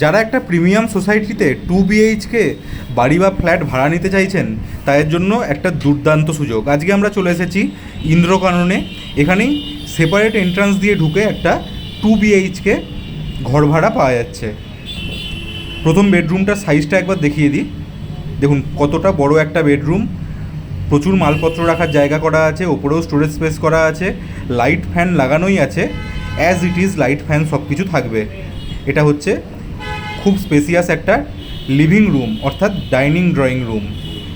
যারা একটা প্রিমিয়াম সোসাইটিতে টু বিএইচকে বাড়ি বা ফ্ল্যাট ভাড়া নিতে চাইছেন, তাদের জন্য একটা দুর্দান্ত সুযোগ। আজকে আমরা চলে এসেছি ইন্দ্রকাননে। এখানেই সেপারেট এন্ট্রান্স দিয়ে ঢুকে একটা টু বিএইচকে ঘর ভাড়া পাওয়া যাচ্ছে। প্রথম বেডরুমটার সাইজটা একবার দেখিয়ে দিই। দেখুন, কতটা বড় একটা বেডরুম প্রচুর মালপত্র রাখার জায়গা করা আছে, ওপরেও স্টোরেজ স্পেস করা আছে লাইট ফ্যান লাগানোই আছে। As it is light fan সব কিছু থাকবে। এটা হচ্ছে খুব স্পেসিয়াস একটা লিভিং রুম অর্থাৎ ডাইনিং ড্রয়িং রুম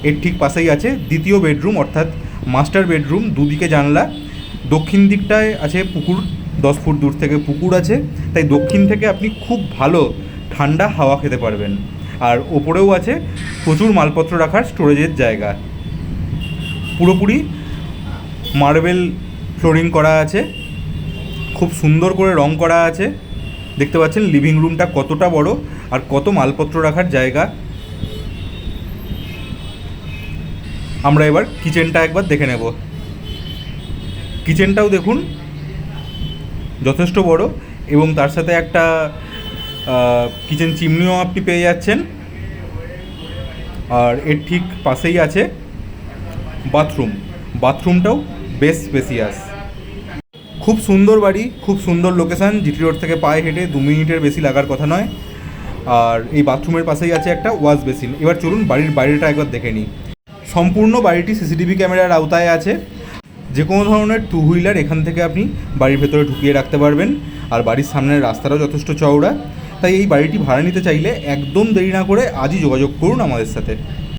এর ঠিক পাশেই আছে দ্বিতীয় বেডরুম অর্থাৎ মাস্টার বেডরুম দুদিকে জানলা। দক্ষিণ দিকটায় আছে পুকুর, দশ ফুট দূর থেকে পুকুর আছে। তাই দক্ষিণ থেকে আপনি খুব ভালো ঠান্ডা হাওয়া খেতে পারবেন। আর ওপরেও আছে প্রচুর মালপত্র রাখার স্টোরেজের জায়গা। পুরোপুরি মার্বেল ফ্লোরিং করা আছে। খুব সুন্দর করে রং করা আছে। দেখতে পাচ্ছেন লিভিং রুমটা কতটা বড়। আর কত মালপত্র রাখার জায়গা? আমরা এবার কিচেনটা একবার দেখে নেব। কিচেনটাও দেখুন, যথেষ্ট বড় এবং তার সাথে একটা কিচেন চিমনিও আপনি পেয়ে যাচ্ছেন। আর এর ঠিক পাশেই আছে বাথরুম। বাথরুমটাও বেশ স্পেসিয়াস খুব সুন্দর বাড়ি, খুব সুন্দর লোকেশান। জিটি রোড থেকে পায়ে হেঁটে দু মিনিটের বেশি লাগার কথা নয়। আর এই বাথরুমের পাশেই আছে একটা ওয়াশ বেসিন। এবার চলুন বাড়ির বাইরেটা একবার দেখে নিই। সম্পূর্ণ বাড়িটি সিসিটিভি ক্যামেরার আওতায় আছে। যে কোনো ধরনের টু হুইলার এখান থেকে আপনি বাড়ির ভেতরে ঢুকিয়ে রাখতে পারবেন। আর বাড়ির সামনের রাস্তাটাও যথেষ্ট চওড়া। তাই এই বাড়িটি ভাড়া নিতে চাইলে একদম দেরি না করে আজই যোগাযোগ করুন আমাদের সাথে।